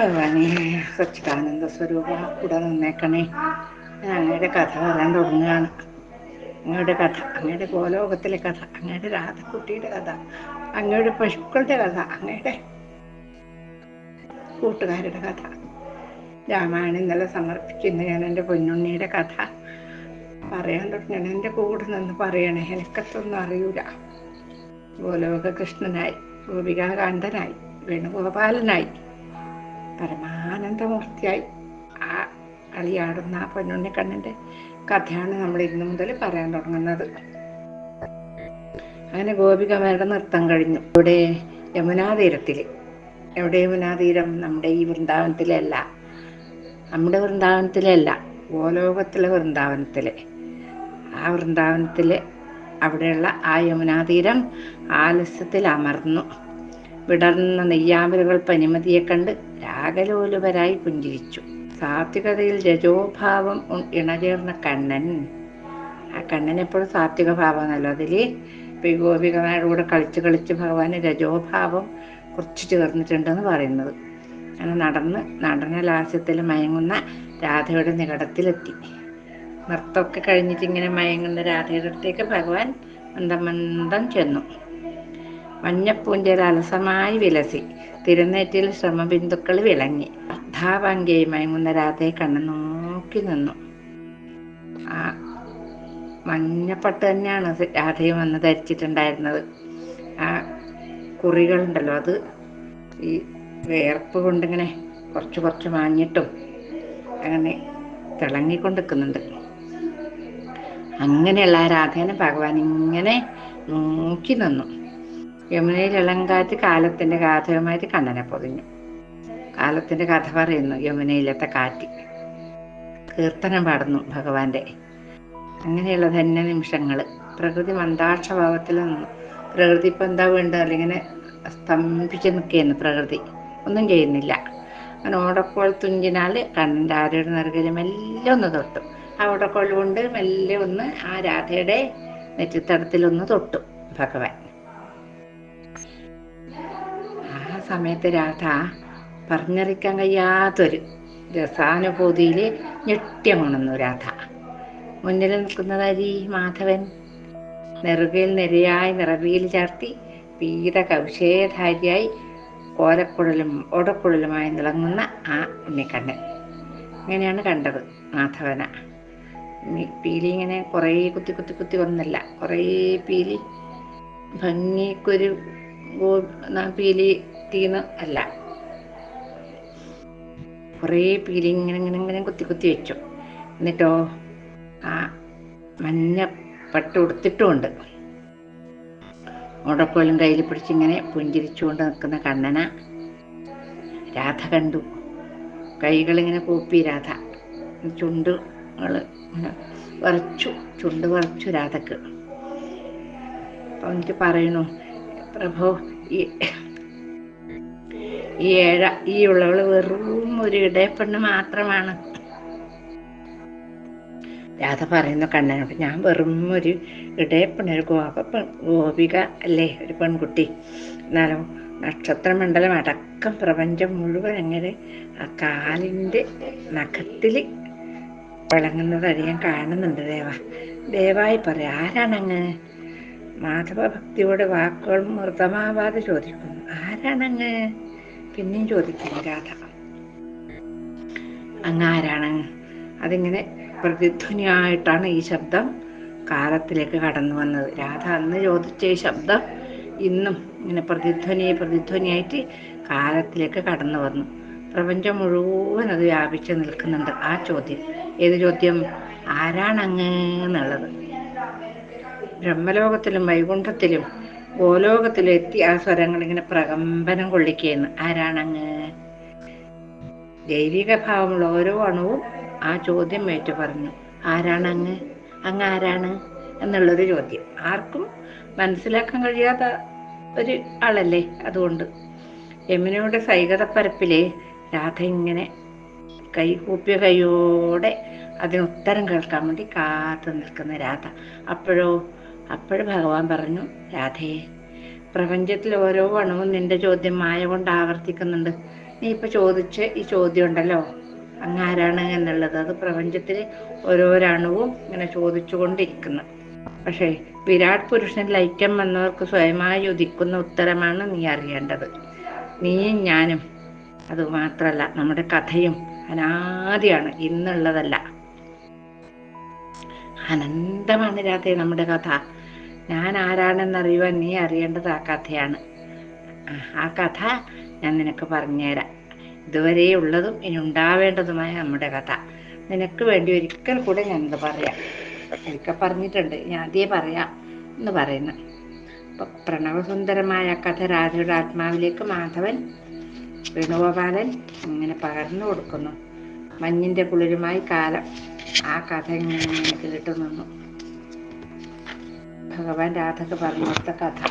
ഭഗവാനെ സച്ചിദാനന്ദ സ്വരൂപ കൂടെ നിന്നേക്കണേ. ഞാൻ അങ്ങയുടെ കഥ പറയാൻ തുടങ്ങുകയാണ്. അങ്ങയുടെ കഥ അങ്ങയുടെ ഗോലോകത്തിലെ കഥ അങ്ങയുടെ രാധക്കുട്ടിയുടെ കഥ അങ്ങയുടെ പശുക്കളുടെ കഥ അങ്ങയുടെ കൂട്ടുകാരുടെ കഥ. രാമായണം ഇന്നലെ സമർപ്പിക്കുന്ന ഞാൻ എന്റെ പൊന്നുണ്ണിയുടെ കഥ പറയാൻ തുടങ്ങണം എന്റെ കൂടെ നിന്ന് പറയണേ എനിക്കത്തൊന്നും അറിയൂല. ഗോലോക കൃഷ്ണനായി ഗോപികാകാന്തനായി വേണുഗോപാലനായി. പരമാനന്ദമൂർത്തിയായി ആ കളിയാടുന്ന ആ പൊന്നുണ്ണിക്കണ്ണന്റെ കഥയാണ് നമ്മൾ ഇന്നു മുതൽ പറയാൻ തുടങ്ങുന്നത്. അങ്ങനെ ഗോപികമാരുടെ നൃത്തം കഴിഞ്ഞു. ഇവിടെ യമുനാതീരത്തിൽ എവിടെ യമുനാതീരം? നമ്മുടെ ഈ വൃന്ദാവനത്തിലല്ല. നമ്മുടെ വൃന്ദാവനത്തിലല്ല. ഗോലോകത്തിലെ വൃന്ദാവനത്തിലെ. ആ വൃന്ദാവനത്തിലെ അവിടെയുള്ള ആ യമുനാതീരം ആലസ്യത്തിൽ അമർന്നു വിടർന്ന നെയ്യാമ്പലുകൾ പനിമതിയെ കണ്ട് രാഗലോലുപരായി പുഞ്ചിരിച്ചു. സാത്വികതയിൽ രജോഭാവം ഇണചേർന്ന കണ്ണൻ. ആ കണ്ണൻ എപ്പോഴും സാത്വിക ഭാവമാണല്ലോ അതിൽ ഈ ഗോപികമാരുടെ കൂടെ കളിച്ച് കളിച്ച് ഭഗവാന് രജോഭാവം കുറച്ച് ചേർന്നിട്ടുണ്ടെന്ന് പറയുന്നത്. അങ്ങനെ നടന്ന് നടന ലാസ്യത്തിൽ മയങ്ങുന്ന രാധയുടെ നികടത്തിലെത്തി. നൃത്തമൊക്കെ കഴിഞ്ഞിട്ട് ഇങ്ങനെ മയങ്ങുന്ന രാധയുടെ അടുത്തേക്ക് ഭഗവാൻ മന്ദം മന്ദം ചെന്നു. മഞ്ഞപ്പൂഞ്ചൽ അലസമായി വിലസി. തിരുനേറ്റിൽ ശ്രമബിന്ദുക്കൾ വിളങ്ങി. അർദ്ധാഭംഗിയായി മയങ്ങുന്ന രാധയെ കണ്ണു നോക്കി നിന്നു. ആ മഞ്ഞപ്പട്ട് തന്നെയാണ് രാധയും വന്ന് ധരിച്ചിട്ടുണ്ടായിരുന്നത്. ആ കുറികളുണ്ടല്ലോ അത്. ഈ വേർപ്പ് കൊണ്ടിങ്ങനെ കുറച്ച് കുറച്ച് മാഞ്ഞിട്ടും അങ്ങനെ തിളങ്ങിക്കൊണ്ടിരിക്കുന്നുണ്ട്. അങ്ങനെയുള്ള ആ രാധേനെ ഭഗവാൻ ഇങ്ങനെ നോക്കി നിന്നു. യമുനയിൽ ഇളങ്കാറ്റ് കാലത്തിന്റെ ഗാഥകമായിട്ട് കണ്ണനെ പൊതിഞ്ഞു. കാലത്തിന്റെ കഥ പറയുന്നു യമുനയിലത്തെ കാറ്റ്. കീർത്തനം പാടുന്നു ഭഗവാന്റെ. അങ്ങനെയുള്ള ധന്യ നിമിഷങ്ങൾ പ്രകൃതി മന്ദാക്ഷഭാവത്തിൽ നിന്നു. പ്രകൃതി ഇപ്പം എന്താ വേണ്ടത്? അല്ലെങ്കിൽ സ്തംഭിച്ച് നിൽക്കുകയെന്ന് പ്രകൃതി. ഒന്നും ചെയ്യുന്നില്ല. അങ്ങനെ ഓടക്കോൾ തുഞ്ചിനാൽ കണ്ണന്റെ ആരുടെ നിറകിലും എല്ലാം ഒന്ന് തൊട്ടു. ആ ഓടക്കോൾ കൊണ്ട് മെല്ലെ ഒന്ന് ആ രാധയുടെ നെറ്റിത്തടത്തിലൊന്ന് തൊട്ടു ഭഗവാൻ. സമയത്ത് രാധ പറഞ്ഞറിയിക്കാൻ കഴിയാത്തൊരു രസാനുഭൂതിയിൽ ഞെട്ടിയമുണന്നു രാധ. മുന്നിൽ നിൽക്കുന്നതാരി മാധവൻ നെറുകയിൽ നിരയായി നിറവിയിൽ ചാർത്തി പീത കൗശേധാരിയായി ഓലക്കുഴലും ഓടക്കുഴലുമായി നിളങ്ങുന്ന ആ ഉണ്ണിക്കണ്ണൻ. ഇങ്ങനെയാണ് കണ്ടത് മാധവന. പീലി ഇങ്ങനെ കുറേ കുത്തി കുത്തി കുത്തി വന്നില്ല. കുറേ പീലി ഭംഗിക്കൊരു പീലി തീന്ന് അല്ല. കുറേ പീലി ഇങ്ങനെ ഇങ്ങനെ ഇങ്ങനെ കുത്തി കുത്തി വെച്ചു. എന്നിട്ടോ ആ മഞ്ഞ പട്ട് ഉടുത്തിട്ടുമുണ്ട്. മുടക്കോലും കയ്യിൽ പിടിച്ചിങ്ങനെ പുഞ്ചിരിച്ചുകൊണ്ട് നിൽക്കുന്ന കണ്ണന രാധ കണ്ടു. കൈകളിങ്ങനെ കൂപ്പി രാധ. ചുണ്ടുകൾ വറച്ചു ചുണ്ട് വറച്ചു രാധക്ക്. അപ്പം എനിക്ക് പറയുന്നു പ്രഭു ഈ ഈ ഏഴ ഈ ഉള്ളവൾ വെറും ഒരു ഇടയപ്പെണ്ണ് മാത്രമാണ്. രാധ പറയുന്നു കണ്ണനോട് ഞാൻ വെറും ഒരു ഇടയപ്പെണ്ണ് ഒരു ഗോപ ഗോപിക അല്ലേ ഒരു പെൺകുട്ടി. എന്നാലും നക്ഷത്രമണ്ഡലം അടക്കം പ്രപഞ്ചം മുഴുവൻ അങ്ങനെ ആ കാലിന്റെ നഖത്തിൽ വിളങ്ങുന്നത് ഞാൻ കാണുന്നുണ്ട് ദേവ. ദയവായി പറയാം ആരാണങ്ങ്? മാധവ ഭക്തിയോടെ വാക്കുകൾ മൃതമാവാതെ ചോദിക്കുന്നു ആരാണങ്ങ്? പിന്നെയും ചോദിക്കുന്നു രാധ. അങ്ങ് ആരാണ് അതിങ്ങനെ പ്രതിധ്വനിയായിട്ടാണ് ഈ ശബ്ദം കാലത്തിലേക്ക് കടന്നു വന്നത്. രാധ അന്ന് ചോദിച്ച ഈ ശബ്ദം ഇന്നും ഇങ്ങനെ പ്രതിധ്വനി പ്രതിധ്വനിയായിട്ട് കാലത്തിലേക്ക് കടന്നു വന്നു. പ്രപഞ്ചം മുഴുവൻ അത് വ്യാപിച്ച് നിൽക്കുന്നുണ്ട്. ആ ചോദ്യം ഏത് ചോദ്യം? ആരാണങ്ങ് എന്നുള്ളത്. ബ്രഹ്മലോകത്തിലും വൈകുണ്ഠത്തിലും ഗോലോകത്തിലും എത്തി ആ സ്വരങ്ങൾ ഇങ്ങനെ പ്രകമ്പനം കൊള്ളിക്കുകയെന്ന് ആരാണങ്ങ്? ദൈവിക ഭാവമുള്ള ഓരോ അണുവും ആ ചോദ്യം ഏറ്റു പറഞ്ഞു. ആരാണങ്ങ്? അങ്ങ് ആരാണ് എന്നുള്ളൊരു ചോദ്യം. ആർക്കും മനസ്സിലാക്കാൻ കഴിയാത്ത ഒരു ആളല്ലേ അതുകൊണ്ട്. യമുനയുടെ സൈകതപ്പരപ്പിലെ രാധ ഇങ്ങനെ കൈ കൂപ്പിയ കൈയോടെ അതിനുത്തരം കേൾക്കാൻ വേണ്ടി കാത്തു നിൽക്കുന്ന രാധ. അപ്പോഴോ അപ്പോഴും ഭഗവാൻ പറഞ്ഞു രാധയെ പ്രപഞ്ചത്തിൽ ഓരോ വണവും നിന്റെ ചോദ്യം മായ കൊണ്ട് ആവർത്തിക്കുന്നുണ്ട്. നീ ഇപ്പൊ ചോദിച്ച ഈ ചോദ്യം ഉണ്ടല്ലോ അങ്ങ് ആരാണ് എന്നുള്ളത്? അത് പ്രപഞ്ചത്തിൽ ഓരോരണവും ഇങ്ങനെ ചോദിച്ചുകൊണ്ടിരിക്കുന്നു. പക്ഷേ വിരാട് പുരുഷൻ ലൈക്യം വന്നവർക്ക് സ്വയമായി ഉദിക്കുന്ന ഉത്തരമാണ് നീ അറിയേണ്ടത്. നീയും ഞാനും അത് മാത്രല്ല നമ്മുടെ കഥയും അനാദിയാണ് ഇന്നുള്ളതല്ല. അനന്തമാണ് രാധേ നമ്മുടെ കഥ. ഞാൻ ആരാണെന്നറിയുവാൻ നീ അറിയേണ്ടത് ആ കഥയാണ്. ആ കഥ ഞാൻ നിനക്ക് പറഞ്ഞുതരാം. ഇതുവരെ ഉള്ളതും ഇനി ഉണ്ടാവേണ്ടതുമായ നമ്മുടെ കഥ. നിനക്ക് വേണ്ടി ഒരിക്കൽ കൂടെ ഞാനിത് പറയാം. ഒരിക്കൽ പറഞ്ഞിട്ടുണ്ട്. ഞാൻ അതേ പറയാം എന്ന് പറയുന്നു പ്രണവസുന്ദരമായ കഥ രാധയുടെ ആത്മാവിലേക്ക് മാധവൻ വേണുഗോപാലൻ ഇങ്ങനെ പകർന്നു കൊടുക്കുന്നു. മഞ്ഞിന്റെ കുളിരുമായി കാലം ആ കഥ ഇങ്ങനെ കേട്ടു നിന്നു ഭഗവാൻ രാധക്ക് പറഞ്ഞു കൊടുത്ത കഥ.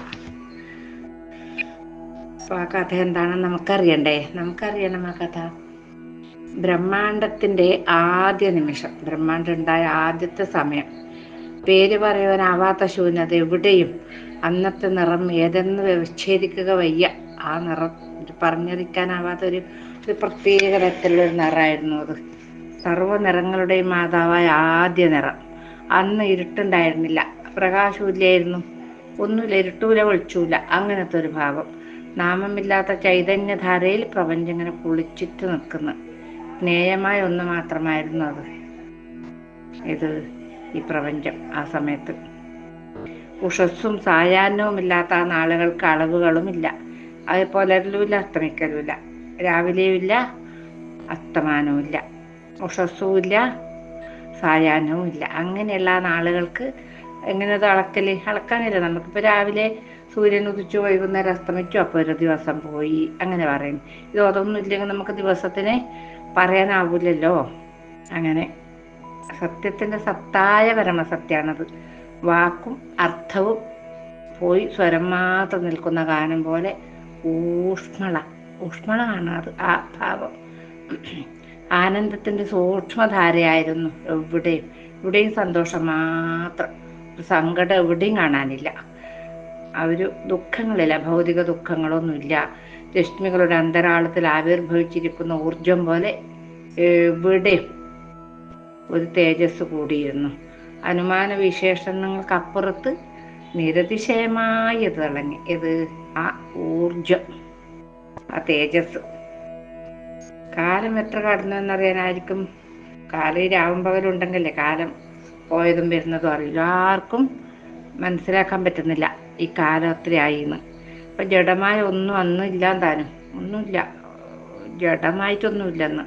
അപ്പൊ ആ കഥ എന്താണെന്ന് നമുക്കറിയണ്ടേ? നമുക്കറിയണം ആ കഥ. ബ്രഹ്മാണ്ടത്തിന്റെ ആദ്യ നിമിഷം ബ്രഹ്മാണ്ടം ഉണ്ടായ ആദ്യത്തെ സമയം. പേര് പറയുവാനാവാത്ത ശൂന്യത എവിടെയും അന്നത്തെ നിറം ഏതെന്ന് വിച്ഛേദിക്കുക വയ്യ. ആ നിറം പറഞ്ഞിരിക്കാനാവാത്ത ഒരു ഒരു പ്രത്യേക തരത്തിലുള്ളൊരു നിറമായിരുന്നു അത്. സർവ നിറങ്ങളുടെയും മാതാവായ ആദ്യ നിറം. അന്ന് ഇരുട്ടുണ്ടായിരുന്നില്ല. പ്രകാശമില്ലായിരുന്നു. ഒന്നുമില്ല ഇരുട്ടൂല വെളിച്ചൂല. അങ്ങനത്തെ ഒരു ഭാവം. നാമമില്ലാത്ത ചൈതന്യധാരയിൽ പ്രപഞ്ചം ഇങ്ങനെ കുളിച്ചിട്ട് നിൽക്കുന്നു. സ്നേഹമായ ഒന്ന് മാത്രമായിരുന്നു അത്. ഇത് ഈ പ്രപഞ്ചം ആ സമയത്ത്. ഉഷസ്സും സായാഹ്നവും ഇല്ലാത്ത ആ നാളുകൾക്ക് അളവുകളുമില്ല. അതേപോലെ പുലരലുമില്ല അസ്തമിക്കലുമില്ല. രാവിലെയുമില്ല അസ്തമാനവുമില്ല. ഉഷസ്സുമില്ല സായാഹ്നവും ഇല്ല അങ്ങനെയുള്ള നാളുകൾക്ക് എങ്ങനെ അത് അളക്കൽ? അളക്കാനില്ല. നമുക്കിപ്പോൾ രാവിലെ സൂര്യൻ ഉദിച്ചു വൈകുന്നേരം അസ്തമിച്ചു അപ്പോൾ ഒരു ദിവസം പോയി. അങ്ങനെ പറയും ഇത് അതൊന്നും ഇല്ലെങ്കിൽ നമുക്ക് ദിവസത്തിനെ പറയാനാവില്ലല്ലോ അങ്ങനെ. സത്യത്തിന്റെ സത്തായ പരമസത്യാണത്. വാക്കും അർത്ഥവും പോയി സ്വരം മാത്രം നിൽക്കുന്ന ഗാനം പോലെ ഊഷ്മള. ഊഷ്മളമാണ് അത്. ആ ഭാവം. ആനന്ദത്തിന്റെ സൂക്ഷ്മധാരയായിരുന്നു എവിടെയും. ഇവിടെയും സന്തോഷം മാത്രം. സങ്കടം എവിടെയും കാണാനില്ല. അവർ ദുഃഖങ്ങളില്ല ഭൗതിക ദുഃഖങ്ങളൊന്നുമില്ല. രശ്മികളുടെ അന്തരാളത്തിൽ ആവിർഭവിച്ചിരിക്കുന്ന ഊർജം പോലെ എവിടെയും ഒരു തേജസ് കൂടിയിരുന്നു. അനുമാന വിശേഷണങ്ങൾക്കപ്പുറത്ത് നിരതിശയമായി തിളങ്ങി. ഇത് ആ ഊർജം ആ തേജസ് കാലം എത്ര കടന്നു എന്നറിയാനായിരിക്കും കാലം ഈ രാവും പകലുണ്ടെങ്കിലേ കാലം പോയതും വരുന്നതും അറിയില്ല. ആർക്കും മനസ്സിലാക്കാൻ പറ്റുന്നില്ല ഈ കാലം അത്രയായി എന്ന് അപ്പൊ ജഡമായ ഒന്നും അന്ന് ഇല്ല താനും ഒന്നുമില്ല. ജഡമായിട്ടൊന്നുമില്ലെന്ന്.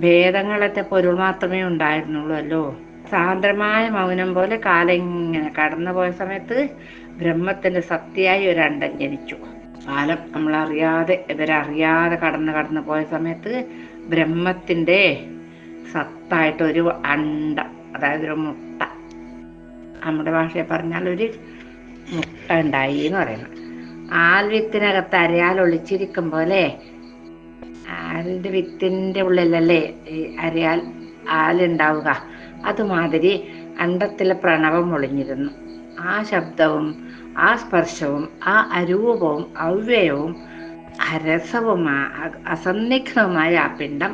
ഭേദങ്ങളത്തെ പൊരുൾ മാത്രമേ ഉണ്ടായിരുന്നുള്ളൂ അല്ലോ. സാന്ദ്രമായ മൗനം പോലെ കാലം ഇങ്ങനെ കടന്നു പോയ സമയത്ത് ബ്രഹ്മത്തിന്റെ സത്യയായി ഒരു അണ്ടം ജനിച്ചു. കാലം നമ്മളറിയാതെ ഇവരറിയാതെ കടന്ന് കടന്നു പോയ സമയത്ത് ബ്രഹ്മത്തിന്റെ സത്തായിട്ട് ഒരു അണ്ടം അതായത് ഒരു മുട്ട. നമ്മുടെ ഭാഷയിൽ പറഞ്ഞാൽ ഒരു മുട്ട ഉണ്ടായി എന്ന് പറയുന്നത് ആൽവിത്തിനകത്ത് അരയാൽ ഒളിച്ചിരിക്കും പോലെ ആലിന്റെ വിത്തിന്റെ ഉള്ളിലല്ലേ ഈ അരയാൽ ആലുണ്ടാവുക അതുമാതിരി അണ്ടത്തിലെ പ്രണവം ഒളിഞ്ഞിരുന്നു. ആ ശബ്ദവും ആ സ്പർശവും ആ അരൂപവും അവ്യയവും അരസവും അസന്നിഗ്ധവുമായ ആ പിണ്ഡം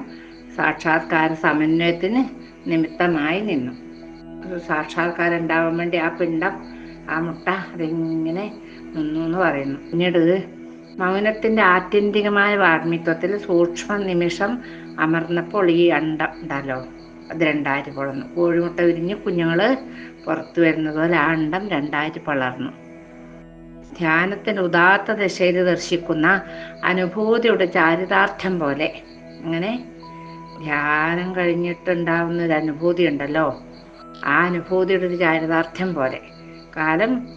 സാക്ഷാത്കാര സമന്വയത്തിന് നിമിത്തമായി നിന്നു. സാക്ഷാത്കാരം ഉണ്ടാവാൻ വേണ്ടി ആ പിണ്ടം ആ മുട്ട അതിങ്ങനെ നിന്നു എന്ന് പറയുന്നു. പിന്നീട് മൗനത്തിന്റെ ആത്യന്തികമായ വാർമിത്വത്തിൽ സൂക്ഷ്മ നിമിഷം അമർന്നപ്പോൾ ഈ അണ്ടം ഉണ്ടല്ലോ അത് രണ്ടായിരം പൊളർന്നു. കോഴിമുട്ട വിരിഞ്ഞ് കുഞ്ഞുങ്ങൾ പുറത്തു വരുന്നത് പോലെ ആ അണ്ടം രണ്ടായിരം പളർന്നു. ധ്യാനത്തിന്റെ ഉദാത്ത ദശയിൽ ദർശിക്കുന്ന അനുഭൂതിയുടെ ചാരിതാർത്ഥ്യം പോലെ അങ്ങനെ ധ്യാനം കഴിഞ്ഞിട്ടുണ്ടാവുന്ന ഒരു അനുഭൂതി ഉണ്ടല്ലോ. ആ അനുഭൂതിയുടെ ഒരു ചാരിതാർത്ഥ്യം പോലെ. കാലം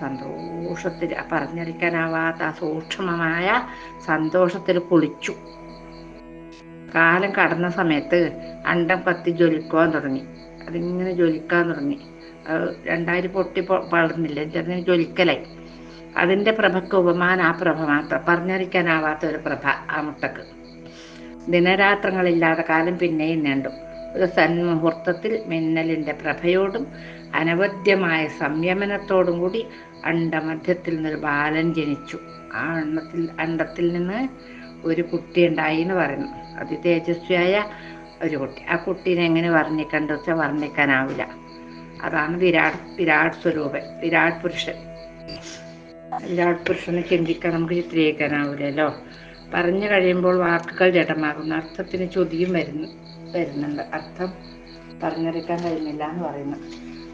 സന്തോഷത്തിൽ പറഞ്ഞറിയിക്കാനാവാത്ത ആ സൂക്ഷ്മമായ സന്തോഷത്തിൽ കുളിച്ചു. കാലം കടന്ന സമയത്ത് അണ്ടം കത്തി ജ്വലിക്കുവാൻ തുടങ്ങി. അതിങ്ങനെ ജ്വലിക്കാൻ തുടങ്ങി. രണ്ടായിരം പൊട്ടി വളർന്നില്ല? ചെറിയ ജ്വലിക്കലായി. അതിന്റെ പ്രഭക്ക് ഉപമാനം ആ പ്രഭ മാത്രം. പറഞ്ഞറിയിക്കാനാവാത്ത ഒരു പ്രഭ ആ മുട്ടക്ക്. ദിനരാത്രങ്ങളില്ലാതെ കാലം പിന്നെയും നീണ്ടു. ഒരു സന്മുഹൂർത്തത്തിൽ മിന്നലിന്റെ പ്രഭയോടും അനവദ്യമായ സംയമനത്തോടും കൂടി അണ്ടമധ്യത്തിൽ നിന്നൊരു ബാലൻ ജനിച്ചു. ആ അണ്ണത്തിൽ അണ്ടത്തിൽ നിന്ന് ഒരു കുട്ടി ഉണ്ടായി എന്ന് പറയുന്നു. അതിതേജസ്വിയായ ഒരു കുട്ടി. ആ കുട്ടീനെ എങ്ങനെ വർണിക്കണ്ട വെച്ചാൽ വർണിക്കാനാവില്ല. അതാണ് വിരാട് വിരാട് സ്വരൂപൻ വിരാട് പുരുഷൻ. വിരാട് പുരുഷനെ ചിന്തിക്കാൻ നമുക്ക് ചിത്രീകരിക്കാനാവില്ലല്ലോ. പറഞ്ഞു കഴിയുമ്പോൾ വാക്കുകൾ ജഡമാകുന്നു. അർത്ഥത്തിന് ചൊതിയും വരുന്നു വരുന്നുണ്ട്. അർത്ഥം പറഞ്ഞെടുക്കാൻ കഴിയുന്നില്ല എന്ന് പറയുന്ന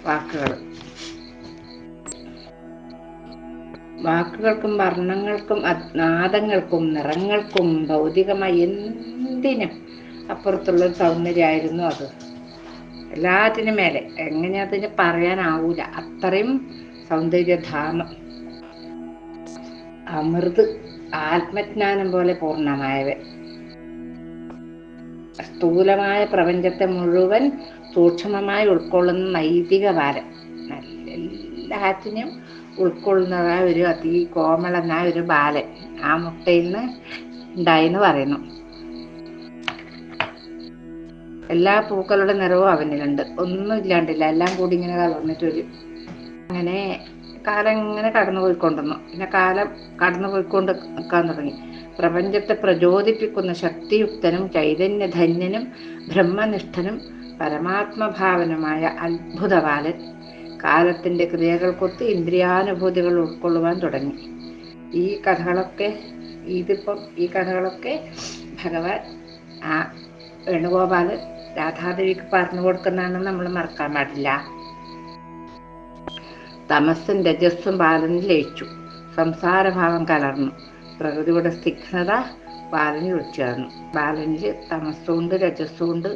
വാക്കുകൾ. വാക്കുകൾക്കും വർണങ്ങൾക്കും നാദങ്ങൾക്കും നിറങ്ങൾക്കും ഭൗതികമായി എന്തിനും അപ്പുറത്തുള്ള സൗന്ദര്യമായിരുന്നു അത്. എല്ലാത്തിനും മേലെ. എങ്ങനെ അതിന് പറയാനാവൂല. അത്രയും സൗന്ദര്യധാമം. അമൃത് ആത്മജ്ഞാനം പോലെ പൂർണമായവൻ സ്ഥൂലമായ പ്രപഞ്ചത്തെ മുഴുവൻ സൂക്ഷ്മമായി ഉൾക്കൊള്ളുന്ന നൈതിക ബാലൻ എല്ലാറ്റിനും ഉൾക്കൊള്ളുന്നതായ ഒരു അതി കോമളനായ ഒരു ബാലൻ ആ മുട്ടയിൽ നിന്ന് ഉണ്ടായിന്ന് പറയുന്നു. എല്ലാ പൂക്കളുടെ നിറവും അവനിലുണ്ട്. ഒന്നും ഇല്ലാണ്ടില്ല. എല്ലാം കൂടി ഇങ്ങനെ കലർന്നിട്ട് വരും അങ്ങനെ കാലം ഇങ്ങനെ കടന്നു പോയിക്കൊണ്ടിരുന്നു. പിന്നെ കാലം കടന്നു പോയിക്കൊണ്ട് നിൽക്കാൻ തുടങ്ങി. പ്രപഞ്ചത്തെ പ്രചോദിപ്പിക്കുന്ന ശക്തിയുക്തനും ചൈതന്യധന്യനും ബ്രഹ്മനിഷ്ഠനും പരമാത്മഭാവനുമായ അത്ഭുതപാലൻ കാലത്തിന്റെ ക്രിയകൾക്കൊത്ത് ഇന്ദ്രിയാനുഭൂതികൾ ഉൾക്കൊള്ളുവാൻ തുടങ്ങി. ഈ കഥകളൊക്കെ ഇതിപ്പം ഈ കഥകളൊക്കെ ഭഗവാൻ ആ വേണുഗോപാലൻ രാധാദേവിക്ക് പറഞ്ഞു കൊടുക്കുന്നതാണെന്ന് നമ്മൾ മറക്കാൻ പാടില്ല. തമസ്സും രജസ്സും ബാലനിൽ ലയിച്ചു. സംസാരഭാവം കലർന്നു. പ്രകൃതിയുടെ സ്നിഗ്ധത ബാലനിൽ ഉച്ചേർന്നു ബാലനിൽ തമസ്സുകൊണ്ട് രജസ്സുകൊണ്ട്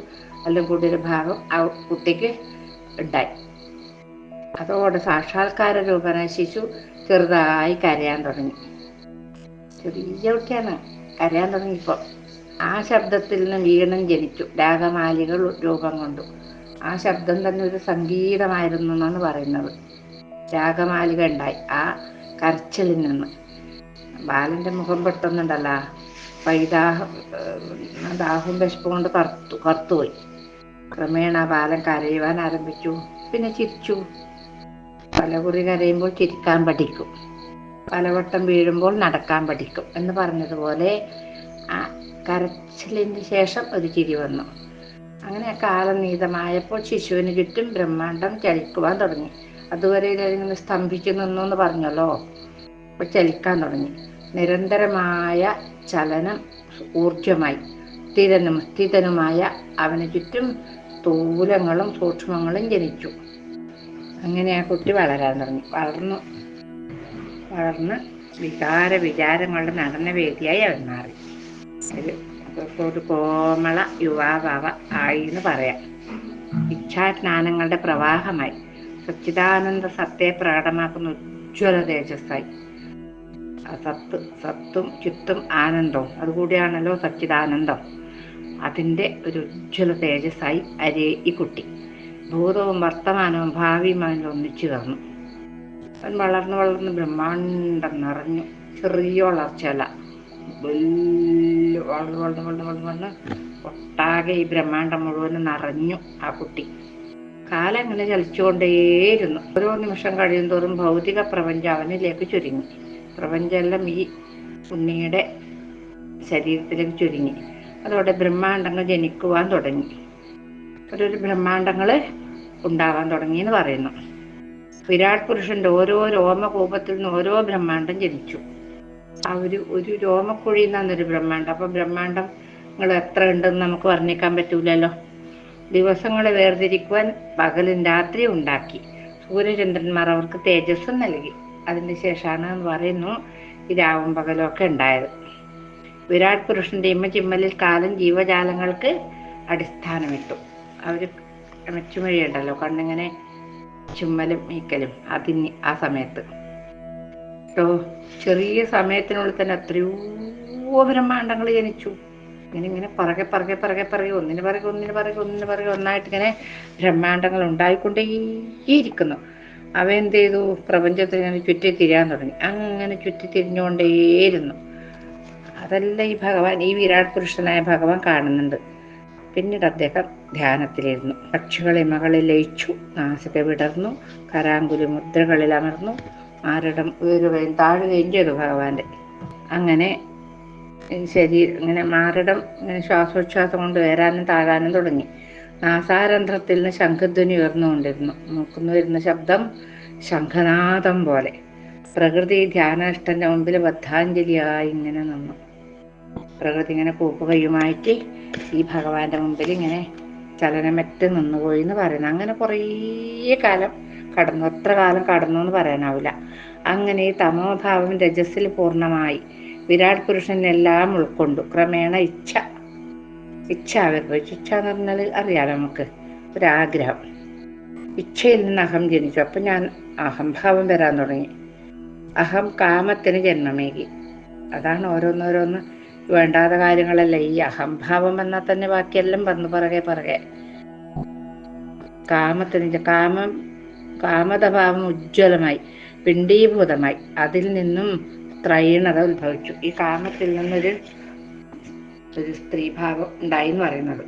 എല്ലാം കൂടിയൊരു ഭാവം ആ കുട്ടിക്ക് ഉണ്ടായി. അതോടെ സാക്ഷാത്കാര രൂപന ശിശു ചെറുതായി കരയാൻ തുടങ്ങി. ചെറിയ കുട്ടിയാണ്. കരയാൻ തുടങ്ങിയപ്പോൾ ആ ശബ്ദത്തിൽ നിന്ന് വീണം ജനിച്ചു. രാഗമാലികൾ രൂപം കൊണ്ടു. ആ ശബ്ദം തന്നെ ഒരു സംഗീതമായിരുന്നു എന്നാണ് പറയുന്നത്. രാഗമാലിക ഉണ്ടായി. ആ കരച്ചിലിൽ നിന്ന്. ബാലന്റെ മുഖം പെട്ടെന്നുണ്ടല്ല. പൈതാഹം ദാഹവും വിശപ്പും കൊണ്ട് കറുത്തു കറുത്തുപോയി. ക്രമേണ ബാലൻ കരയുവാൻ ആരംഭിച്ചു. പിന്നെ ചിരിച്ചു. പലകുറി കരയുമ്പോൾ ചിരിക്കാൻ പഠിക്കും. പലവട്ടം വീഴുമ്പോൾ നടക്കാൻ പഠിക്കും എന്ന് പറഞ്ഞതുപോലെ ആ കരച്ചിലിന് ശേഷം ഒരു ചിരി വന്നു. അങ്ങനെ കാലം നീതമായപ്പോൾ ശിശുവിന് ചുറ്റും ബ്രഹ്മാണ്ടം ചലിക്കുവാൻ തുടങ്ങി. അതുവരെ ഇങ്ങനെ സ്തംഭിച്ചു നിന്നു എന്ന് പറഞ്ഞല്ലോ. അപ്പൊ ചലിക്കാൻ തുടങ്ങി. നിരന്തരമായ ചലനം ഊർജമായി സ്ഥിരനും സ്ഥിതനുമായ അവന് ചുറ്റും സ്ഥൂലങ്ങളും സൂക്ഷ്മങ്ങളും ജനിച്ചു. അങ്ങനെ ആ കുട്ടി വളരാൻ തുടങ്ങി. വളർന്നു. വളർന്ന് വികാര വിചാരങ്ങളുടെ നടന്ന വേദിയായി അവൻ മാറി. ഒരു ഒരു കോമള യുവാവ ആയി എന്ന് പറയാം. ഇച്ഛാജ്ഞാനങ്ങളുടെ പ്രവാഹമായി. സച്ചിദാനന്ദ സത്തെ പ്രകടമാക്കുന്ന ഉജ്ജ്വല തേജസ്സായി. സത്ത് സത്തും ചിത്തും ആനന്ദവും. അതുകൂടിയാണല്ലോ സച്ചിദാനന്ദം. അതിന്റെ ഒരു ഉജ്ജ്വല തേജസ്സായി അരേ ഈ കുട്ടി. ഭൂതവും വർത്തമാനവും ഭാവിയും അവൻ ഒന്നിച്ചു തന്നു. അവൻ വളർന്നു വളർന്ന് ബ്രഹ്മാണ്ടം നിറഞ്ഞു. ചെറിയ വളർച്ചയല്ല. വലിയ വളർന്ന് വളർന്ന് വളർന്ന് വളർന്ന് ഒട്ടാകെ ഈ ബ്രഹ്മാണ്ടം മുഴുവനും നിറഞ്ഞു ആ കുട്ടി. കാലം അങ്ങനെ ചലിച്ചുകൊണ്ടേയിരുന്നു. ഓരോ നിമിഷം കഴിയും തോറും ഭൗതിക പ്രപഞ്ചം അവനിലേക്ക് ചുരുങ്ങി. പ്രപഞ്ചമെല്ലാം ഈ ഉണ്ണിയുടെ ശരീരത്തിലേക്ക് ചുരുങ്ങി. അതോടെ ബ്രഹ്മാണ്ടങ്ങൾ ജനിക്കുവാൻ തുടങ്ങി. ഓരോരു ബ്രഹ്മാണ്ടങ്ങൾ ഉണ്ടാവാൻ തുടങ്ങി എന്ന് പറയുന്നു. വിരാട് പുരുഷന്റെ ഓരോ രോമകൂപത്തിൽ നിന്ന് ഓരോ ബ്രഹ്മാണ്ടം ജനിച്ചു. ആ ഒരു ഒരു രോമക്കുഴി എന്നൊരു ബ്രഹ്മാണ്ടം. അപ്പൊ ബ്രഹ്മാണ്ടങ്ങൾ എത്ര ഉണ്ടെന്ന് നമുക്ക് വർണിക്കാൻ പറ്റൂലല്ലോ? ദിവസങ്ങളെ വേർതിരിക്കുവാൻ പകലും രാത്രി ഉണ്ടാക്കി. സൂര്യചന്ദ്രന്മാർ അവർക്ക് തേജസ്സും നൽകി. അതിന് ശേഷമാണ് എന്ന് പറയുന്നു രാവും പകലും ഒക്കെ ഉണ്ടായത്. വിരാട് പുരുഷന്റെ ഇമ്മചിമ്മലിൽ കാലം ജീവജാലങ്ങൾക്ക് അടിസ്ഥാനമിട്ടു. അവർ മെച്ചുമഴിയുണ്ടല്ലോ കണ്ണിങ്ങനെ ചുമ്മലും മീക്കലും അതിന് ആ സമയത്ത്. ചെറിയ സമയത്തിനുള്ളിൽ തന്നെ എത്രയോ ബ്രഹ്മാണ്ടങ്ങൾ ജനിച്ചു. ഇങ്ങനെ ഇങ്ങനെ പറകെ പറകെ പറകെ പറകെ ഒന്നിന് പറകെ ഒന്നിന് പറകെ ഒന്നിന് പറകെ ഒന്നായിട്ട് ഇങ്ങനെ ബ്രഹ്മാണ്ടങ്ങൾ ഉണ്ടായിക്കൊണ്ടേയിരിക്കുന്നു. അവ എന്ത് ചെയ്തു? പ്രപഞ്ചത്തിൽ ഇങ്ങനെ ചുറ്റി തിരിയാൻ തുടങ്ങി. അങ്ങനെ ചുറ്റി തിരിഞ്ഞുകൊണ്ടേയിരുന്നു അതല്ല ഈ ഭഗവാൻ ഈ വിരാട് പുരുഷനായ ഭഗവാൻ കാണുന്നുണ്ട്. പിന്നീട് അദ്ദേഹം ധ്യാനത്തിലിരുന്നു. പക്ഷികളെ മകളിൽ ലയിച്ചു. നാസിക വിടർന്നു. കരാങ്കുലി മുദ്രകളിൽ അമർന്നു. ആരുടെ ഉയരുകയും താഴുകയും ചെയ്തു ഭഗവാന്റെ. അങ്ങനെ ശരീരം ഇങ്ങനെ മാറിടം ഇങ്ങനെ ശ്വാസോച്ഛ്വാസം കൊണ്ട് വരാനും താഴാനും തുടങ്ങി. നാസാരന്ധ്രത്തിൽ നിന്ന് ശംഖധ്വനി ഉയർന്നുകൊണ്ടിരുന്നു. നോക്കുന്നു വരുന്ന ശബ്ദം ശംഖനാഥം പോലെ. പ്രകൃതി ധ്യാനാഷ്ടന്റെ മുമ്പിൽ ബദ്ധാഞ്ജലിയായി ഇങ്ങനെ നിന്നു. പ്രകൃതി ഇങ്ങനെ കൂപ്പുകയുമായിട്ട് ഈ ഭഗവാന്റെ മുമ്പിൽ ഇങ്ങനെ ചലനമറ്റ് നിന്നുപോയി എന്ന് പറയുന്നു. അങ്ങനെ കുറേ കാലം കടന്നു. എത്ര കാലം കടന്നു എന്ന് പറയാനാവില്ല. അങ്ങനെ ഈ തമോഭാവം രജസ്സിൽ പൂർണമായി. വിരാട് പുരുഷനെല്ലാം ഉൾക്കൊണ്ടു. ക്രമേണ ഇച്ഛ. ഇച്ഛ ആവിർഭവിച്ചു ഇച്ഛ എന്ന് പറഞ്ഞാൽ അറിയാം നമുക്ക്. ഒരാഗ്രഹം. ഇച്ഛയിൽ നിന്ന് അഹം ജനിച്ചു. അപ്പം ഞാൻ അഹംഭാവം വരാൻ തുടങ്ങി. അഹം കാമത്തിന് ജന്മമേകി. അതാണ് ഓരോന്നോരോന്ന് വേണ്ടാത്ത കാര്യങ്ങളല്ല. ഈ അഹംഭാവം എന്നാൽ തന്നെ ബാക്കിയെല്ലാം വന്നു പറകെ പറകെ. കാമത്തിന് കാമം കാമതഭാവം ഉജ്ജ്വലമായി പിണ്ടീഭൂതമായി അതിൽ നിന്നും ത്രൈണത ഉത്ഭവിച്ചു. ഈ കാമത്തിൽ നിന്നൊരു ഒരു സ്ത്രീഭാവം ഉണ്ടായി എന്ന് പറയുന്നത്.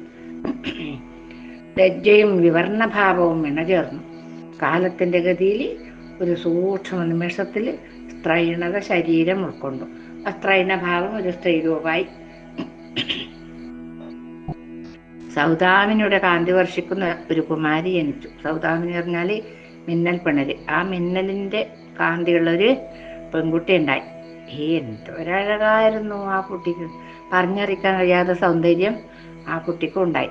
ലജ്ജയും വിവർണഭാവവും ഇണചേർന്നു. കാലത്തിന്റെ ഗതിയിൽ ഒരു സൂക്ഷ്മ നിമിഷത്തിൽ സ്ത്രൈണത ശരീരം ഉൾക്കൊണ്ടു. ആ സ്ത്രൈണഭാവം ഒരു സ്ത്രീരൂപായി സൗദാമിനിയുടെ കാന്തി വർഷിക്കുന്ന ഒരു കുമാരി ജനിച്ചു. സൗദാമിനി പറഞ്ഞാൽ മിന്നൽ പിണര്. ആ മിന്നലിന്റെ കാന്തിയുള്ളൊരു പെൺകുട്ടി ഉണ്ടായി. എന്തൊരഴകായിരുന്നു ആ കുട്ടിക്ക്. പറഞ്ഞറിയിക്കാൻ കഴിയാത്ത സൗന്ദര്യം ആ കുട്ടിക്കും ഉണ്ടായി.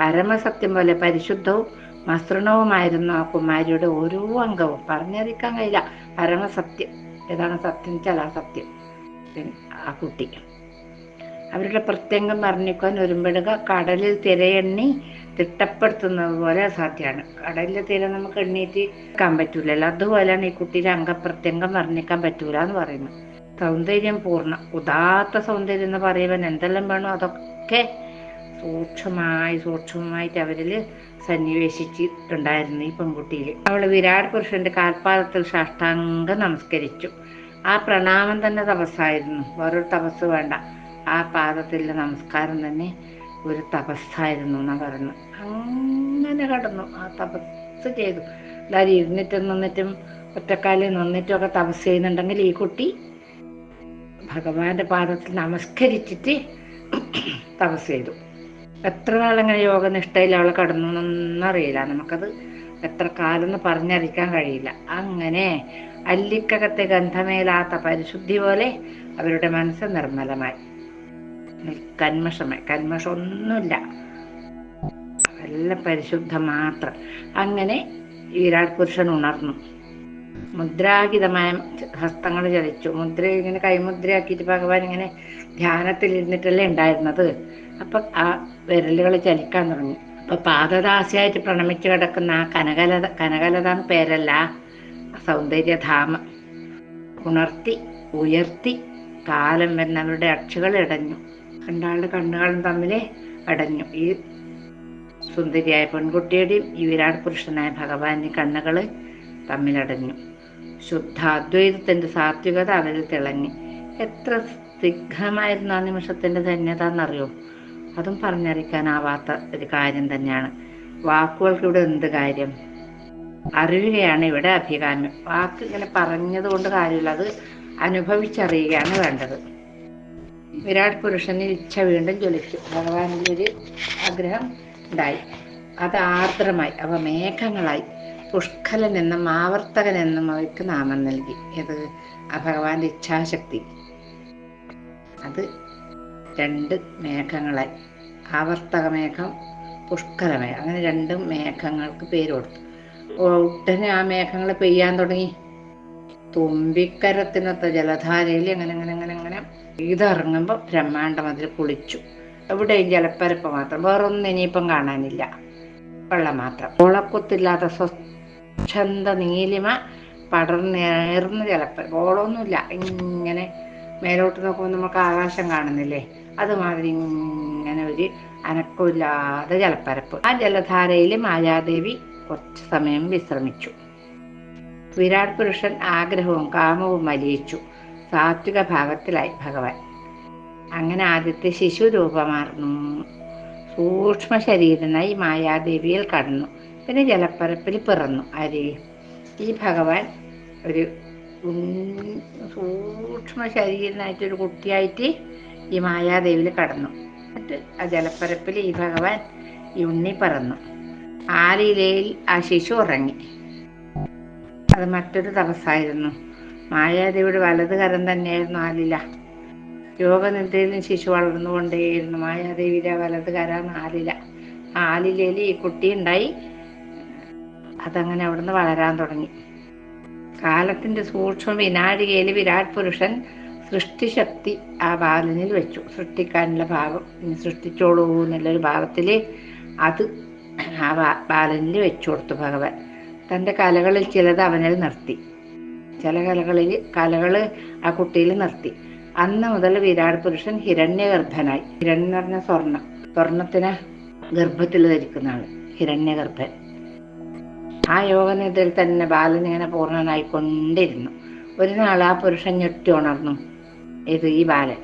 പരമസത്യം പോലെ പരിശുദ്ധവും മസൃണവുമായിരുന്നു ആ കുമാരിയുടെ ഓരോ അംഗവും. പറഞ്ഞറിയിക്കാൻ കഴിയില്ല. പരമസത്യം. ഏതാണ് സത്യം വെച്ചാൽ ആ സത്യം. ആ കുട്ടി. അവരുടെ പ്രത്യംഗം വർണിക്കാൻ ഒരുമ്പെടുക കടലിൽ തിരയെണ്ണി തിട്ടപ്പെടുത്തുന്നത് പോലെ അസാധ്യമാണ്. കടലിലെ തിര നമുക്ക് എണ്ണീറ്റ് നിൽക്കാൻ പറ്റൂലല്ലോ. അതുപോലെയാണ് ഈ കുട്ടിയുടെ അംഗപ്രത്യംഗം വർണിക്കാൻ പറ്റൂല എന്ന് പറയുന്നത്. സൗന്ദര്യം പൂർണ ഉദാത്ത സൗന്ദര്യം എന്ന് പറയുവാൻ എന്തെല്ലാം വേണോ അതൊക്കെ സൂക്ഷ്മമായി സൂക്ഷ്മമായിട്ട് അവരിൽ സന്നിവേശിച്ചിട്ടുണ്ടായിരുന്നു ഈ പെൺകുട്ടിയിൽ. അവൾ വിരാട് പുരുഷന്റെ കാൽപാദത്തിൽ സാഷ്ടാംഗം നമസ്കരിച്ചു. ആ പ്രണാമം തന്നെ തപസ്സായിരുന്നു. വേറൊരു തപസ് വേണ്ട. ആ പാദത്തിലെ നമസ്കാരം തന്നെ ഒരു തപസ്സായിരുന്നു എന്നാ പറഞ്ഞു അങ്ങനെ കടന്നു. ആ തപസ് ചെയ്തു. എല്ലാവരും ഇരുന്നിട്ടും നിന്നിട്ടും ഒറ്റക്കാലിൽ നിന്നിട്ടും ഒക്കെ തപസ് ചെയ്യുന്നുണ്ടെങ്കിൽ ഈ കുട്ടി ഭഗവാന്റെ പാദത്തിൽ നമസ്കരിച്ചിട്ട് തപസ് ചെയ്തു. എത്ര നാളങ്ങനെ യോഗനിഷ്ഠയിൽ അവൾ കടന്നു എന്നറിയില്ല നമുക്കത് എത്ര കാലം എന്ന് പറഞ്ഞറിയിക്കാൻ കഴിയില്ല. അങ്ങനെ അല്ലിക്കകത്തെ ഗന്ധമേലാത്ത പരിശുദ്ധി പോലെ അവരുടെ മനസ്സ് നിർമ്മലമായി. കന്മഷമായി. കന്മഷം ഒന്നുമില്ല എല്ലാം പരിശുദ്ധം മാത്രം. അങ്ങനെ വിരാട് പുരുഷൻ ഉണർന്നു. മുദ്രാഹിതമായ ഹസ്തങ്ങൾ ചലിച്ചു. മുദ്ര ഇങ്ങനെ കൈമുദ്രയാക്കിയിട്ട് ഭഗവാൻ ഇങ്ങനെ ധ്യാനത്തിൽ ഇരുന്നിട്ടല്ലേ ഉണ്ടായിരുന്നത്. അപ്പൊ ആ വിരലുകൾ ചലിക്കാൻ തുടങ്ങി. അപ്പൊ പാദദാസിയായിട്ട് പ്രണമിച്ചു കിടക്കുന്ന ആ കനകലത കനകലത പേരല്ല സൗന്ദര്യധാമ. ഉണർത്തി ഉയർത്തി കാലം വരുന്നവരുടെ അക്ഷകൾ ഇടഞ്ഞു. രണ്ടാളുടെ കണ്ണുകളും തമ്മിൽ അടഞ്ഞു. ഈ സുന്ദരിയായ പെൺകുട്ടിയുടെയും ഈ വിരാട് പുരുഷനായ ഭഗവാന്റെ കണ്ണുകൾ തമ്മിലടഞ്ഞു. ശുദ്ധ അദ്വൈതത്തിന്റെ സാത്വികത അവരിൽ തിളങ്ങി. എത്ര സ്തിഗ്ധമായിരുന്നു ആ നിമിഷത്തിന്റെ ധന്യത എന്നറിയോ അതും പറഞ്ഞറിയിക്കാനാവാത്ത ഒരു കാര്യം തന്നെയാണ്. വാക്കുകൾക്ക് ഇവിടെ എന്ത് കാര്യം? അറിയുകയാണ് ഇവിടെ അഭികാമ്യം. വാക്ക് ഇങ്ങനെ പറഞ്ഞത് കൊണ്ട് കാര്യമില്ല. അത് അനുഭവിച്ചറിയുകയാണ് വേണ്ടത്. വിരാട് പുരുഷന് ഇച്ഛ വീണ്ടും ജ്വലിച്ചു. ഭഗവാന്റെ ഒരു ആഗ്രഹം ഉണ്ടായി. അത് ആർദ്രമായി അവ മേഘങ്ങളായി. പുഷ്കലൻ എന്നും ആവർത്തകൻ എന്നും അവർക്ക് നാമം നൽകി. ഏത്? ആ ഭഗവാന്റെ ഇച്ഛാശക്തി. അത് രണ്ട് മേഘങ്ങളെ ആവർത്തക മേഘം അങ്ങനെ രണ്ട് മേഘങ്ങൾക്ക് പേര് കൊടുത്തു. ഉടനെ ആ മേഘങ്ങൾ പെയ്യാൻ തുടങ്ങി. തുമ്പിക്കരത്തിനൊത്ത ജലധാരയിൽ അങ്ങനെ അങ്ങനെ അങ്ങനെ അങ്ങനെ ഇതിറങ്ങുമ്പോൾ ബ്രഹ്മാണ്ടം അതിൽ കുളിച്ചു. എവിടെയും ജലപ്പരപ്പ് മാത്രം. വേറൊന്നും ഇനിയിപ്പം കാണാനില്ല. വെള്ളം മാത്രം. ഓളക്കൊത്തില്ലാത്ത സ്വച്ഛന്ത നീലിമ പടർന്നേർന്ന് ചിലപ്പോൾ ഓളമൊന്നുമില്ല ഇങ്ങനെ മേലോട്ട് നോക്കുമ്പോൾ നമുക്ക് ആകാശം കാണുന്നില്ലേ? അതുമാതിരി ഇങ്ങനെ ഒരു അനക്കമില്ലാതെ ജലപ്പരപ്പ്. ആ ജലധാരയിൽ മായാദേവി കുറച്ച് സമയം വിശ്രമിച്ചു. വിരാട് പുരുഷൻ ആഗ്രഹവും കാമവും മലിയിച്ചു. സാത്വിക ഭാവത്തിലായി ഭഗവാൻ. അങ്ങനെ ആദ്യത്തെ ശിശു രൂപമാർന്നു സൂക്ഷ്മ ശരീരനായി മായാദേവിയിൽ കടന്നു. പിന്നെ ജലപ്പരപ്പിൽ പിറന്നു. ആര് ഈ ഭഗവാൻ ഒരു സൂക്ഷ്മ ശരീരനായിട്ട് ഒരു കുട്ടിയായിട്ട് ഈ മായാദേവിയിൽ കടന്നു. എന്നിട്ട് ആ ജലപ്പരപ്പിൽ ഈ ഭഗവാൻ ഈ ഉണ്ണി പറന്നു. ആലിലയിൽ ആ ശിശു ഉറങ്ങി. അത് മറ്റൊരു തപസ്സായിരുന്നു. മായാദേവിയുടെ വലത് കരം തന്നെയായിരുന്നു ആലില. യോഗനിദ്രയിലും ശിശു വളർന്നുകൊണ്ടേയിരുന്നു മായാദേവിയുടെ വലത് കരാണ് ആലില. ആലിലയിൽ ഈ കുട്ടി ഉണ്ടായി. അതങ്ങനെ അവിടുന്ന് വളരാൻ തുടങ്ങി. കാലത്തിന്റെ സൂക്ഷ്മ വിനാഴികയിൽ വിരാട് പുരുഷൻ സൃഷ്ടിശക്തി ആ ബാലനിൽ വെച്ചു. സൃഷ്ടിക്കാനുള്ള ഭാഗം സൃഷ്ടിച്ചോളൂ എന്നുള്ളൊരു ഭാഗത്തിൽ അത് ആ ബാലനിൽ വെച്ചു കൊടുത്തു ഭഗവാൻ. തന്റെ കലകളിൽ ചിലത് അവനിൽ നിർത്തി. ചില കലകളിൽ കലകൾ ആ കുട്ടിയിൽ നിർത്തി. അന്ന് മുതൽ വിരാട് പുരുഷൻ ഹിരണ്യഗർഭനായി. ഹിരണ്യ പറഞ്ഞ സ്വർണം സ്വർണത്തിന് ഗർഭത്തിൽ ധരിക്കുന്ന ആൾ. ഹിരണ്യഗർഭൻ. ആ യോഗനിദ്രയിൽ തന്നെ ബാലൻ ഇങ്ങനെ പൂർണനായിക്കൊണ്ടിരുന്നു. ഒരു നാൾ ആ പുരുഷൻ ഞെട്ടി ഉണർന്നു. ഇത് ഈ ബാലൻ.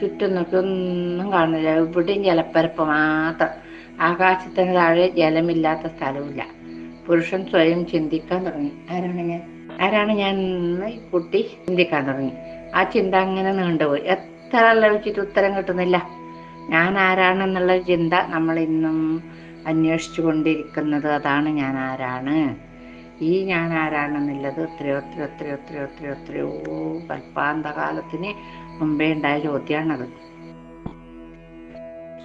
ചുറ്റും നോക്കി ഒന്നും കാണുന്നില്ല. ഇവിടെയും ജലപ്പരപ്പ് മാത്രം. ആകാശത്തിന് താഴെ ജലമില്ലാത്ത സ്ഥലമില്ല പുരുഷൻ സ്വയം ചിന്തിക്കാൻ തുടങ്ങി. ആരാണ് ഞാൻ? ആരാണ് ഞാൻ ഈ കുട്ടി ചിന്തിക്കാൻ തുടങ്ങി. ആ ചിന്ത അങ്ങനെ നീണ്ടുപോയി. എത്ര ആലോചിച്ചിട്ട് ഉത്തരം കിട്ടുന്നില്ല. ഞാൻ ആരാണെന്നുള്ള ചിന്ത നമ്മൾ ഇന്നും അന്വേഷിച്ചു കൊണ്ടിരിക്കുന്നത് അതാണ് ഞാൻ ആരാണ് ഈ ഞാൻ ആരാണെന്നുള്ളത് എത്രയോ എത്രയോ എത്രയോ എത്രയോ എത്രയോ എത്രയോ കൽപ്പാന്തകാലത്തിന് മുമ്പേ ഉണ്ടായ ചോദ്യമാണത്.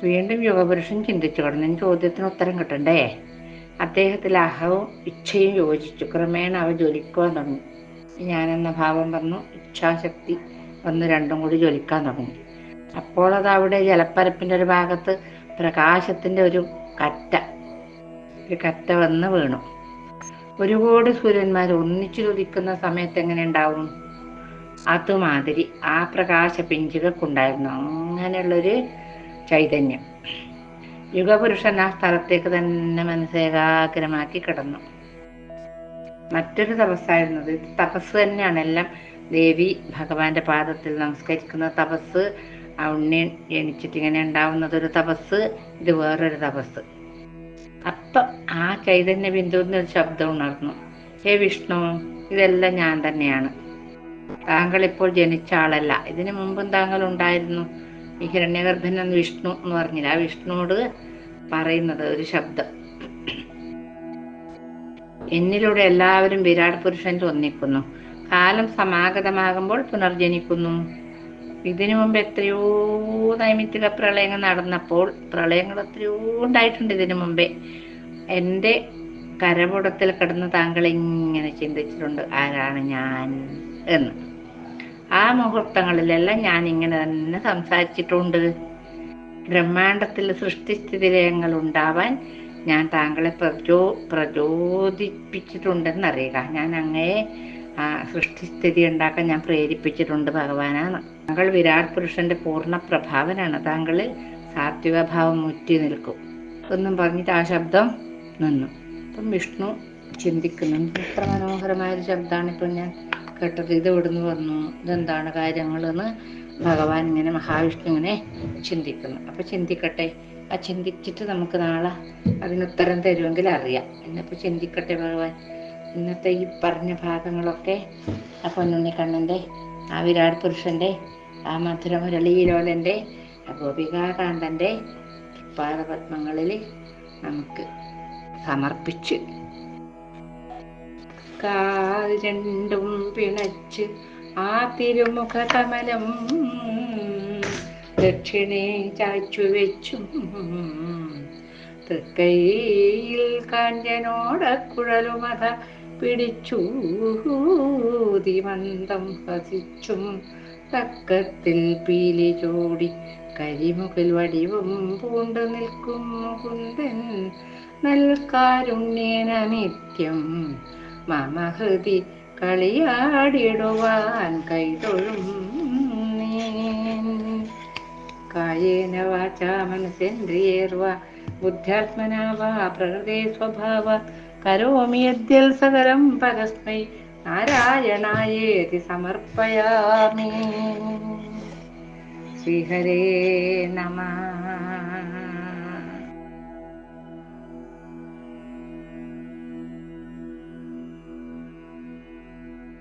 വീണ്ടും യുഗപുരുഷൻ ചിന്തിച്ചു കടന്നു ചോദ്യത്തിന് ഉത്തരം കിട്ടണ്ടേ? അദ്ദേഹത്തിൽ അഹവും ഇച്ഛയും യോജിച്ചു. ക്രമേണ അവ ജ്വലിക്കുവാൻ തുടങ്ങി. ഞാനെന്ന ഭാവം വന്നു. ഇച്ഛാശക്തി വന്ന് രണ്ടും കൂടി ജ്വലിക്കാൻ തുടങ്ങി. അപ്പോൾ അത് അവിടെ ജലപ്പരപ്പിന്റെ ഒരു ഭാഗത്ത് പ്രകാശത്തിന്റെ ഒരു കറ്റ. ഒരു കറ്റ വന്ന് വീണു. ഒരുപാട് സൂര്യന്മാർ ഒന്നിച്ചു ജ്വലിക്കുന്ന സമയത്ത് എങ്ങനെ ഉണ്ടാവും? അതുമാതിരി ആ പ്രകാശ പിഞ്ചുകൾക്കുണ്ടായിരുന്നു. അങ്ങനെയുള്ളൊരു ചൈതന്യം. യുഗപുരുഷൻ ആ സ്ഥലത്തേക്ക് തന്നെ മനസ്സേകാഗ്രമാക്കി കിടന്നു. മറ്റൊരു തപസ്സായിരുന്നത്. തപസ് തന്നെയാണ് എല്ലാം ദേവി ഭഗവാന്റെ പാദത്തിൽ നമസ്കരിക്കുന്ന തപസ് ആ ഉണ്ണി ജനിച്ചിട്ട് ഇങ്ങനെ ഉണ്ടാവുന്നത് ഒരു തപസ് ഇത് വേറൊരു തപസ്. അപ്പം ആ ചൈതന്യ ബിന്ദു ഒരു ശബ്ദം ഉണർന്നു. ഹേ വിഷ്ണു ഇതെല്ലാം ഞാൻ തന്നെയാണ്. താങ്കൾ ഇപ്പോൾ ജനിച്ച ആളല്ല. ഇതിനു മുമ്പും താങ്കൾ ഉണ്ടായിരുന്നു. ഈ ഹിരണ്യഗർഭൻ എന്ന് വിഷ്ണു എന്ന് പറഞ്ഞില്ല ആ വിഷ്ണുവോട് പറയുന്നത് ഒരു ശബ്ദം. എന്നിലൂടെ എല്ലാവരും വിരാട് പുരുഷൻ ഒന്നിക്കുന്നു. കാലം സമാഗതമാകുമ്പോൾ പുനർജനിക്കുന്നു. ഇതിനു മുമ്പ് എത്രയോ നൈമിത്തിക പ്രളയങ്ങൾ നടന്നപ്പോൾ പ്രളയങ്ങൾ എത്രയോ ഉണ്ടായിട്ടുണ്ട് ഇതിനു മുമ്പേ. എന്റെ കരപുടത്തിൽ കിടന്ന് താങ്കൾ ഇങ്ങനെ ചിന്തിച്ചിട്ടുണ്ട് ആരാണ് ഞാൻ എന്ന്. ആ മുഹൂർത്തങ്ങളിലെല്ലാം ഞാൻ ഇങ്ങനെ തന്നെ സംസാരിച്ചിട്ടുണ്ട്. ബ്രഹ്മാണ്ടത്തിൽ സൃഷ്ടിസ്ഥിതിലയങ്ങൾ ഉണ്ടാവാൻ ഞാൻ താങ്കളെ പ്രചോ പ്രചോദിപ്പിച്ചിട്ടുണ്ടെന്നറിയുക. ഞാൻ അങ്ങയെ ആ സൃഷ്ടിസ്ഥിതി ഉണ്ടാക്കാൻ ഞാൻ പ്രേരിപ്പിച്ചിട്ടുണ്ട് ഭഗവാനാണ്. താങ്കൾ വിരാട് പുരുഷന്റെ പൂർണ പ്രഭാവനാണ്. താങ്കൾ സാത്വികഭാവം മുറ്റി നിൽക്കും. എന്നും പറഞ്ഞിട്ട് ആ ശബ്ദം നിന്നു. അപ്പം വിഷ്ണു ചിന്തിക്കുന്നു എത്ര മനോഹരമായ ഒരു ശബ്ദമാണ് ഇപ്പം ഞാൻ കേട്ടത്. ഇത് ഇവിടുന്ന് വന്നു? ഇതെന്താണ് കാര്യങ്ങളെന്ന് ഭഗവാൻ ഇങ്ങനെ മഹാവിഷ്ണു ഇങ്ങനെ ചിന്തിക്കുന്നു. അപ്പൊ ചിന്തിക്കട്ടെ. ആ ചിന്തിച്ചിട്ട് നമുക്ക് നാളെ അതിനുത്തരം തരുമെങ്കിൽ അറിയാം. എന്നിപ്പോൾ ചിന്തിക്കട്ടെ ഭഗവാൻ. ഇന്നത്തെ ഈ പറഞ്ഞ ഭാഗങ്ങളൊക്കെ ആ പൊന്നുണ്ണിക്കണ്ണന്റെ ആ വിരാട് പുരുഷന്റെ ആ മധുരമുരളീലോലന്റെ ഗോപികാകാന്തന്റെ പാദപത്മങ്ങളിൽ നമുക്ക് സമർപ്പിച്ച് കാൽ രണ്ടും പിണച്ച് ആ തിരുമുഖ കമലം ദക്ഷിണേ ചാച്ചു വെച്ചും തൃക്കൈയിൽ കാഞ്ചനോടക്കുഴലുമത പിടിച്ചു മന്ദം ഹസിച്ചും തക്കത്തിൽ പീലി ചോടി കരിമുകിൽ വടിവും പൂണ്ടു നിൽക്കും മുകുന്ദൻ നൽകാരുണ്യേന നിത്യം മമ ഹൃതി കളിയാടിടുവാൻ കൈതൊഴും കായേന വാച മനസേന്ദ്രിയേർവ ബുദ്ധ്യാത്മനാ പ്രകൃതേ സ്വഭാവ കരോമി യദ്യൽ സകലം പരസ്മൈ. നാരായണായേതി സമർപ്പയാമി. ശ്രീഹരേ നമ.